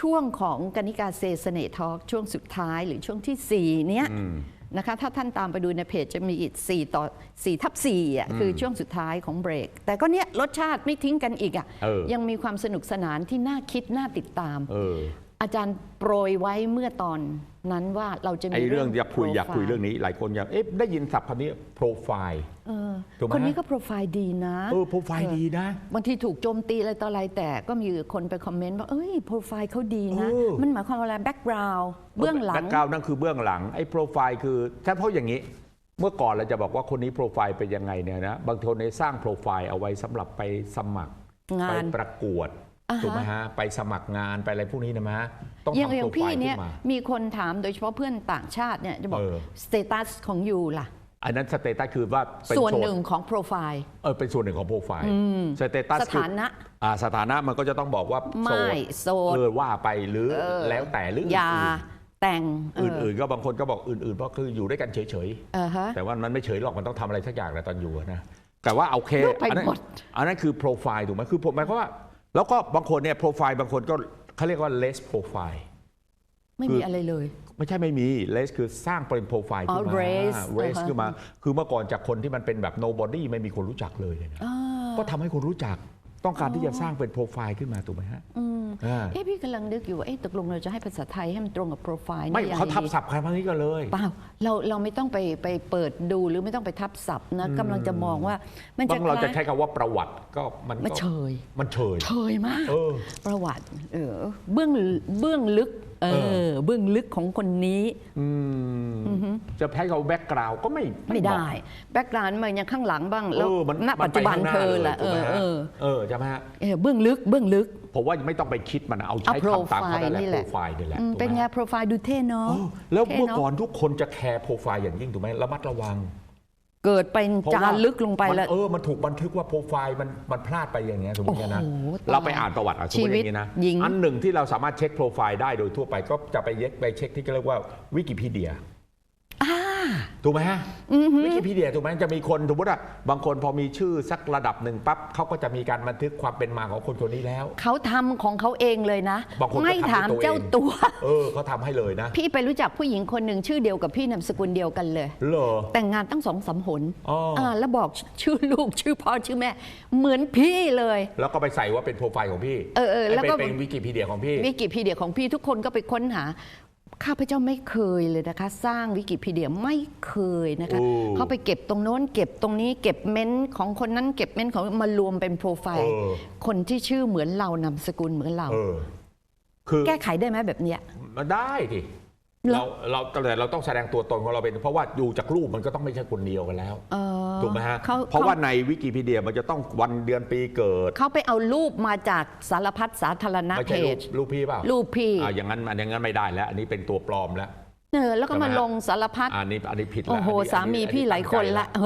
ช่วงของกนิกาเซเสเนทอล์กช่วงสุดท้ายหรือช่วงที่ 4 เนี้ยนะคะถ้าท่านตามไปดูในเพจจะมีอีก4ต่อ4ทับ4อะคือช่วงสุดท้ายของเบรก แต่ก็เนี้ยรสชาติไม่ทิ้งกันอีกอะเออยังมีความสนุกสนานที่น่าคิดน่าติดตามเอออาจารย์โปรยไว้เมื่อตอนนั้นว่าเราจะมีไอ้เรื่องอยากคุยโปรไฟล์อยากคุยเรื่องนี้ หลายคนอยากเอ๊ะได้ยินศัพท์คำนี้โปรไฟล์เออถูกไหมคนนี้ก็โปรไฟล์ดีนะเออโปรไฟล์ดีนะบางทีถูกโจมตีอะไรต่ออะไรแต่ก็มีคนไปคอมเมนต์ว่าเอ้ยโปรไฟล์เขาดีนะเออมันหมายความว่าอะไรแบ็กกราวด์เบื้องหลัแบ็งคกราวนั่นคือเบื้องหลังไอ้โปรไฟล์คือถ้าเพราะอย่างนี้เมื่อก่อนเราจะบอกว่าคนนี้โปรไฟล์เป็นยังไงเนี่ยนะบางคนในยสร้างโปรไฟล์เอาไว้สำหรับไปสมัครงานไปประกวดอ่าฮะ ถูกไหมฮะไปสมัครงานไปอะไรพวกนี้นะมะต้องอย่างทำอย่าโปรงไฟพี่ล์เนี่ขึ้ยนมา มีคนถามโดยเฉพาะเพื่อนต่างชาติเนี่ยจะบอกเออ สเตตัสของยูล่ะ อันนั้นสเตตัสคือว่าเป็นส่วนโซหนึ่งของโปรไฟล์ เออเป็นส่วนหนึ่งของโปรไฟล์สเตตัสสถานะ อ่าสถานะมันก็จะต้องบอกว่าไม่โสดโสดเออว่าไปหรือเออแล้วแต่หรืออยาแต่งเอออื่นๆอื่นๆ ก็บางคนก็บอกอื่นๆเพราะคืออยู่ด้วยกันเฉยเออฮะๆแต่ว่ามันไม่เฉยหรอกมันต้องทำอะไรสักอย่างแหละตอนอยู่อะนะแต่ว่าเอาเครูปไปอันนั้นหมด อันนั้นคือโปรไฟล์ถูกไหมคือผมหมายความว่า แล้วก็บางคนเนี่ยโปรไฟล์บางคนก็เขาเรียกว่า less profile ไม่คืมีอออะไรเลย ไม่ใช่ไม่มี less คือสร้างเป็นโปรไฟล์ขึ้นอ๋มาอ raise raise อ่าฮะขึ้นมา คือเมื่อก่อนจากคนที่มันเป็นแบบ nobody ไม่มีคนรู้จักเลยเนี่ยนะอ่าก็ทำให้คนรู้จักต้องการที่จะสร้างเป็นโปรไฟล์ขึ้นมาถูกไหมฮะอืมอ่า เอ๊ะพี่กำลังนึกอยู่ว่าเอ๊ะตกลงเราจะให้ภาษาไทยให้มันตรงกับโปรไฟล์ไม่นี่ยังเขางทับดี ศัพท์คำนี้กันเลย เปล่าเราเราไม่ต้องไปไปเปิดดูหรือไม่ต้องไปทับศัพท์นะกำลังจะมองว่ามันบาจะงเราจะคล้ใช้ยคำว่าประวัติก็มันมันก็เฉยมันเฉย เฉยมาก เออประวัติ เออเบื้องเบื้องลึกเอเออเบื้องลึกของคนนี้อืมจะใช้คำว่าแบ็กกราวก็ไม่ไม่เหได้ มาะแบ็กกราวน์มันยังข้างหลังบ้างเอแล้วอมันณมัปัจจุบันไปข้างหาเธอแหละยเอถูกอไหมฮะเออเออใช่ไหมฮะ เออเบื้องลึกเบื้องลึก ผมว่าไม่ต้องไปคิดมันนะเอาใช้เอาคำตามเขาได้ profile นี่แหแหละละโปรไฟล์นี่แหละอืมถูกหมเป็นไงโปรไฟล์ดูเท่เนาะเออแล้วท่เมื่อนะก่อนทุกคนจะแคร์โปรไฟล์อย่างยิ่งถูกไหมระมัดระวัง เกิดเป็นเพราะจาว่ารึกลงไปมันแล้วเออมันถูกบันทึกว่าโปรไฟล์มันมันพลาดไปอย่างเงี้ยสมมตินะโอ้โหตายเราไปอ่านประวัติอะสมมติอย่างนี้นะชีวิตหญิงอันหนึ่งที่เราสามารถเช็คโปรไฟล์ได้โดยทั่วไปก็จะไปเย็กไปเช็คที่เรียกว่าวิกิพีเดียอ่า ถูกไหมฮะวิกิพีเดียถูกไหมจะมีคนสมมติว่าบางคนพอมีชื่อสักระดับหนึ่งปั๊บเขาก็จะมีการบันทึกความเป็นมาของคนคนนี้แล้ว เขาทำของเขาเองเลยนะบางคนก็ไม่ทำถามด้วยตัวเองเจ้าตัว เออเขาทำให้เลยนะ พี่ไปรู้จักผู้หญิงคนหนึ่งชื่อเดียวกับพี่นามสกุลเดียวกันเลยเหรอแต่งงานตั้งสองสามหนอ๋ออ่าแล้วบอกชื่อลูกชื่อพ่อชื่อแม่ เหมือนพี่เลย แล้วก็ไปใส่ว่าเป็นโปรไฟล์ของพี่ เออเออแล้วก็เป็นเป็นวิกิพีเดียของพี่วิกิพีเดียของพี่ทุกคนก็ไปค้นหา ข้าพเจ้าไม่เคยเลยนะคะ สร้างวิกิพีเดียไม่เคยนะคะ โอ้เขาไปเก็บตรงโน้น เก็บตรงนี้เก็บเม้นต์ของคนนั้นเก็บเม้นต์ของมารวมเป็นโปรไฟล์ เออ คนที่ชื่อเหมือนเรานามสกุลเหมือนเรา เออ คือแก้ไขได้ไหมแบบเนี้ย มันได้ดิ เหรเราอเราแต่เราต้องแสดงตัวตนของเราเป็น เพราะว่าดูจากรูปมันก็ต้องไม่ใช่คนเดียวกันแล้วเออถูกไหมฮะเขาเพราะว่าในวิกิพีเดียมันจะต้องวันเดือนปีเกิด เขาไปเอารูปมาจากสารพัดสาธารณะไม่เพใช่รูปจรูปพี่เปล่ารูปพี่อ่าอย่างนั้นอันอย่างนั้นไม่ได้แล้ว อันนี้เป็นตัวปลอมแล้วเออแล้วก็ใช่ไหมมาฮะลงสารพัดอันนี้อันนี้ผิดแล้วโอ้โหนนี้สามีอันนี้พี่หลายคนละตั้ง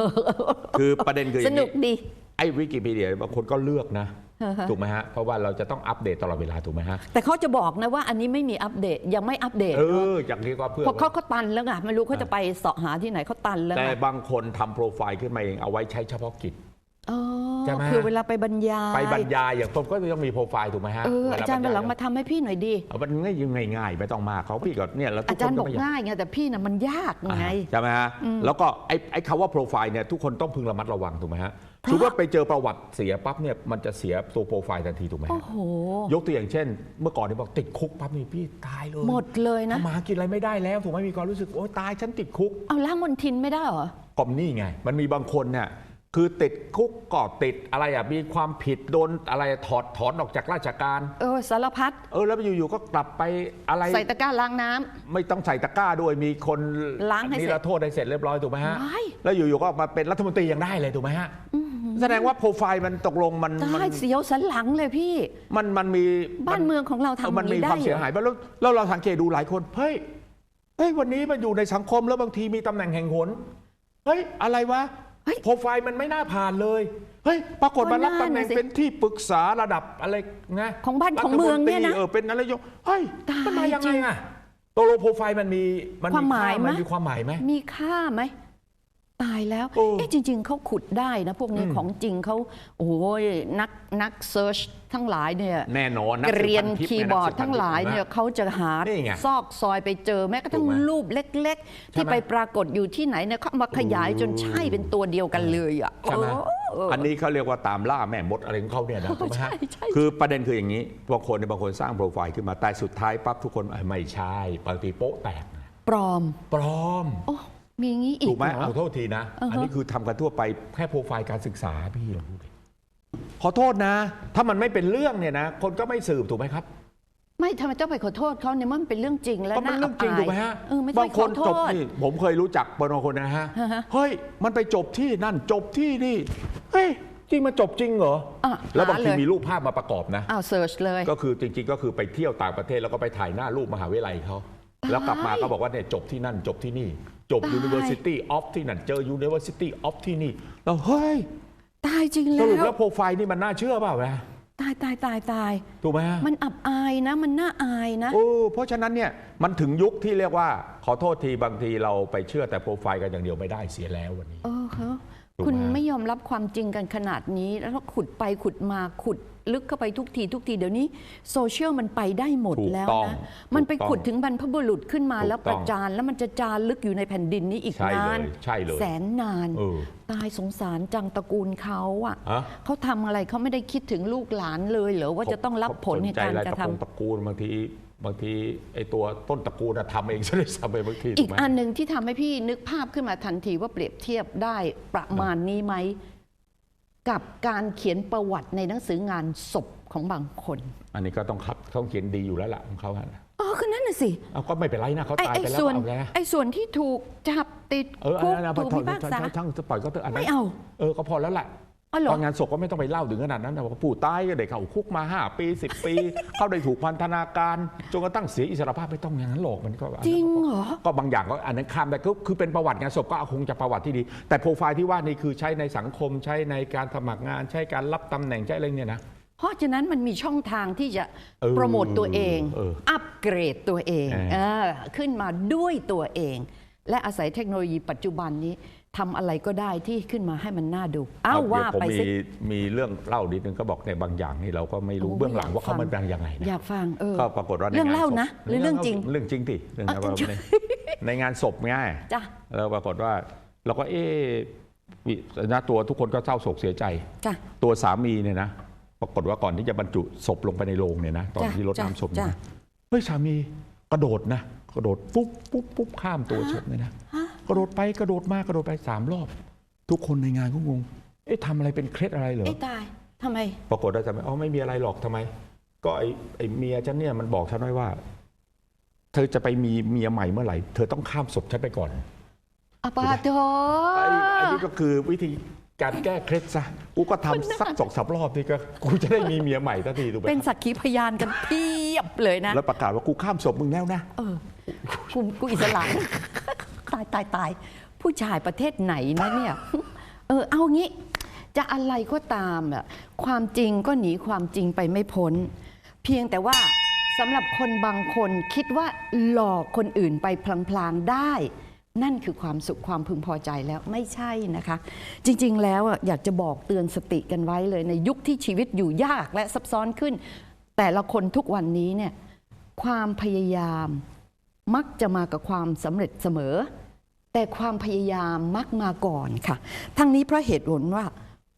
ใจคือประเด็นคืออสย่างนุกนี้ดีไอ้วิกิพีเดียบางคนก็เลือกนะเออฮะ ถูกไหมฮะ เพราะว่าเราจะต้องอัปเดตตลอดเวลาถูกไหมฮะ แต่เขาจะบอกนะว่าอันนี้ไม่มีอัปเดตยังไม่อัปเดตเอเนอะออย่างนี้ก็เพื่อเพราะเขาก็ตันแล้วไงไม่รู้เขาจะไปเสาะหาที่ไหนเขาตันแล้วแต่ไงบางคนทำโปรไฟล์ขึ้นมาเองเอาไว้ใช้เฉพาะกิจอ๋อใช่ไหมคือเวลาไปบรรยาย ไปบรรยายอย่างผมก็ต้องมีโปรไฟล์ถูกไหมฮะเออวอาลจารย์บวันยหลังมาทำให้พี่หน่อยดีเอามันง่ายยังง่ายๆไม่ต้องมากเขาพี่ก็เนี่ยแล้วทุอากคจารนย์บก็อกไม่อยากง่ายไงแต่พี่น่ะมันยากไงอ่าใช่ไหมฮะแล้วก็ไอ้ไอ้คำว่าโปรไฟล์เนี่ยทุกคนต้องพึงระมัดระวังถูกไหมฮะ เพราะถือว่าไปเจอประวัติเสียปั๊บเนี่ยมันจะเสียตัวโปรไฟล์ทันทีถูกไหมโอ้ฮะโห ยกตัวอย่างเช่น เมื่อก่อนนี่บอกติดคุกปั๊บนี่พี่ตายเลยหมดเลยนะ ทำมาหากินอะไรไม่ได้แล้วถูกไหมมีความรู้สึกโอ๊ยตายฉันติดคุก เอาล้างมนทินไม่ได้เหรอ ก็นี่ไง มันมีบางคนเนี่ยคือติดคุกก็ติดอะไรอะมีความผิดโดนอะไรถอดถอนออกจากราชการ เออสารพัดเออแล้วอยู่ๆก็กลับไปอะไรใส่ตะกร้าล้างน้ำ ไม่ต้องใส่ตะกร้าด้วยมีคนล้างให้เสร็จนิรโทษให้เสร็จเรียบร้อยถูกไหมฮะว้าย แล้วอยู่ๆก็มาเป็นรัฐมนตรียังได้เลยถูกไหมฮะ แสดงว่าโปรไฟล์มันตกลงมันได้มันเสียวสันหลังเลยพี่ มันมันมีบ้านเมืองของเราทำมันอย่างมีนี้ได้ความเสียหายเหรอแล้วแล้วเราสังเกตดูหลายคนเฮ้ยเฮ้ยวันนี้มันอยู่ในสังคมแล้วบางทีมีตำแหน่งแห่งหนเฮ้ยอะไรวะเฮ้ยโปรไฟล์มันไม่น่าผ่านเลยเฮ้ยปรากฏมารับก็น่าตำแหน่งน่ะสิเป็นที่ปรึกษาระดับอะไรไงของบ้านของเมืองเนี่ยนะรัฐมตรีเออเป็นอะไรยกเฮ้ยตายมันมายังจริไงงอะตกลงโปรไฟล์มันมีมันความหมายค่ไหมมันมีความหมายไหมมีค่าไหม ตายแล้ว โอ้ เอ๊ะจริง ๆเขาขุดได้นะ พวกนี้ของจริงเขาโอ้ยนักนักเซิร์ชทั้งหลายเนี่ยแน่นอนนักเกรียนสืบพันทิพคีย์บอร์ดนักสืบพันทิพทั้งหลายเนี่ยห็ไหมเขาจะหานี่ไงซอกซอยไปเจอแม้กระทั่งถูกไหมรูปเล็กๆใช่ที่ไหม ไปปรากฏอยู่ที่ไหนเนี่ยเขาเอามาขยายจนใช่เป็นตัวเดียวกันเลยอะใช่ไหมเออ อันนี้เขาเรียกว่าตามล่าแม่มดอะไรของเขาเนี่ยนะถูกไหมใช่ฮะใช่ คือประเด็นคืออย่างนี้บางคนเนี่ยบางคนสร้างโปรไฟล์ขึ้นมาแต่สุดท้ายปั๊บทุกคนเอ้ยไม่ใช่บางทีโป๊ะแตกนะปลอม ปลอม โอ้ มีงี้อีถูกกไหมเหรอเอาโทษทีนะ อือฮะ อันนี้คือทำกันทั่วไปแค่โปรไฟล์การศึกษาพี่ลองดูดิขอโทษนะ ถ้ามันไม่เป็นเรื่องเนี่ยนะ คนก็ไม่สืบถูกไหมครับไม่ทำไมต้องไปขอโทษเขาเนี่ยมันเป็นเรื่องจริงแล้วก็มันน่าเรื่องจริงอับถูอากไหมฮะเออไม่ต้บาองงขคอนโทจบษนี่ผมเคยรู้จักบางคนนะฮะฮะฮะ เฮ้ยมันไปจบที่นั่นจบที่นี่เฮ้ยจริงมันจบจริงเหรออะแล้วบางทีหาเลยมีรูปภาพมาประกอบนะ อ้าวเซิร์ชเลย ก็คือจริง ๆ ก็คือไปเที่ยวต่างประเทศแล้วก็ไปถ่ายหน้ารูปมหาวิทยาลัยเขาแล้วกลับมาก็บอกว่าเนี่ยจบที่นั่นจบที่นี่ จบ ตาย University of ที่นั่นเจอ University of ที่นี่แล้วเฮ้ยตายจริงสแล้รุปวแล้วโปรไฟล์นี่มันน่าเชื่อเปล่าวะตายตายตายตาย ถูกไหมฮะ มันอับอายนะ มันน่าอายนะ โอ้เพราะฉะนั้นเนี่ยมันถึงยุคที่เรียกว่า ขอโทษทีบางทีเราไปเชื่อแต่โปรไฟล์กันอย่างเดียวไม่ได้เสียแล้ววันนี้ เออเขาถูกไหม คุณไม่ยอมรับความจริงกันขนาดนี้ แล้วก็ขุดไปขุดมาขุด ลึกเข้าไปทุกทีทุกทีเดี๋ยวนี้โซเชียลมันไปได้หมดถูกแล้วต้องนะมันไปถูกต้องขุดถึงบรรพบุรุษขึ้นมาถูกแล้วประต้องจานแล้วมันจะจารึกอยู่ในแผ่นดินนี้อีกใช่เลยนานใช่เลยแสนนานเออตายสงสารจังตระกูลเขาอะฮะเขาทำอะไรเขาไม่ได้คิดถึงลูกหลานเลยเหรอว่าจะต้องรับผลในการกระทำสนใจอตระกูลบางทีบางทีไอ้ตัวต้นตระกูลน่ะทำเองซะด้วยซ้ำไปบางทีอีถูกกไหมอันหนึ่งที่ทำให้พี่นึกภาพขึ้นมาทันทีว่าเปรียบเทียบได้ประมาณนี้ไหม กับการเขียนประวัติในหนังสืองานศพของบางคน อันนี้ก็ต้องขับต้องเขียนดีอยู่แล้วล่ะของเขาอะอ๋อก็นั่นน่ะสิเอาก็ไม่เป็นไรนะเขาไอ้ตายไอ้ไปแล้วส่วนเอาไงไอ้ส่วนที่ถูกจับติดเอออันคุกนั้นนะถูกพอพิพากษาช่างจะปล่อยก็เถอะอันนั้นไม่เอาเออก็พอแล้วแหละอ๋อเหรอ ตอนงานศพก็ไม่ต้องไปเล่าถึงขนาดนั้นนะว่าผู้ตายก็ได้เข้าคุกมา 5 ปี 10 ปี เขาได้ถูกพันธนาการจนกระทั่งเสียอิสรภาพไม่ต้องอย่างนั้นหรอกมันก็อันนั้นจริงเหรอก็บางอย่างก็อันนั้นข้ามแต่ก็คือเป็นประวัติงานศพก็คงจะประวัติที่ดี แต่โปรไฟล์ที่ว่านี่คือใช้ในสังคมใช้ในการสมัครงานใช้การรับตำแหน่งใช้อะไรเนี่ยนะเพราะฉะนั้นมันมีช่องทางที่จะเออโปรโมตตัวเองเอออัปเกรดตัวเองเออเออขึ้นมาด้วยตัวเอง และอาศัยเทคโนโลยีปัจจุบันนี้ ทำอะไรก็ได้ที่ขึ้นมาให้มันน่าดู อ้าวเดี๋ว่าผมไปมีสิมีเรื่องเล่านิดนึงก็บอกในบางอย่างนี่เราก็ไม่รู้โอ้เบื้องหลังว่าเขาอยากฟัง มันเป็นยังไงนะอยากฟังเออ ก็ปรากฏว่าในเรื่องงานเล่าศพนะหรือเรื่องจริงเรื่องจริงติเรื่องอะว่าจริง ในในงานศพง่าย จ้ะ แล้วปรากฏว่าเราก็เอ๊ะวินะตัวทุกคนก็เศร้าโศกเสียใจ จ้ะ ตัวสามีเนี่ยนะปรากฏว่าก่อนที่จะบรรจุศพลงไปในโลงเนี่ยนะตอนจ้ะที่รดจ้ะน้ำศพเนี่ยจ้ะ นะเฮ้ยสามีกระโดดนะกระโดดปุ๊บปุ๊บปุ๊บข้ามตัวศพเนี่ยนะ กระโดดไปกระโดดมากระโดดไปสามรอบ ทุกคนในงานก็งงเอ๊ะทำอะไรเป็นเคล็ดอะไรเหรอไอ้ตายทำไม ปรากฏว่าจะไม่อ๋อไม่มีอะไรหรอกทำไม ก็ไอไอเมียฉันเนี่ยมันบอกฉันไว้ว่า เธอจะไปมีเมียใหม่เมื่อไหร่ เธอต้องข้ามศพฉันไปก่อนอปาโตไอ้ไอ้นี่ก็คือวิธีการแก้เคล็ดซะกูก็ทำสักสองสามรอบนี่ก็กูจะได้มีเมียใหม่ทันทีถูกไหมเป็นสักขีพยานกันเพียบเลยนะ แล้วประกาศว่ากูข้ามศพมึงแล้วนะ เออกูกูอิสระตายตายตายผู้ชายประเทศไหนนะเนี่ยเออเอางี้ จะอะไรก็ตามอะความจริงก็หนีความจริงไปไม่พ้น เพียงแต่ว่าสำหรับคนบางคนคิดว่าหลอกคนอื่นไปพลางๆได้ นั่นคือความสุขความพึงพอใจแล้วไม่ใช่นะคะ จริงๆแล้วอะอยากจะบอกเตือนสติกันไว้เลย ในยุคที่ชีวิตอยู่ยากและซับซ้อนขึ้น แต่ละคนทุกวันนี้เนี่ยความพยายามมักจะมากับความสำเร็จเสมอ แต่ความพยายามมักมาก่อนค่ะ ทั้งนี้เพราะเหตุผลว่า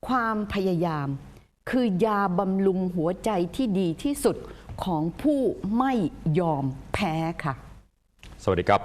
ความพยายามคือยาบำรุงหัวใจที่ดีที่สุดของผู้ไม่ยอมแพ้ค่ะ สวัสดีครับ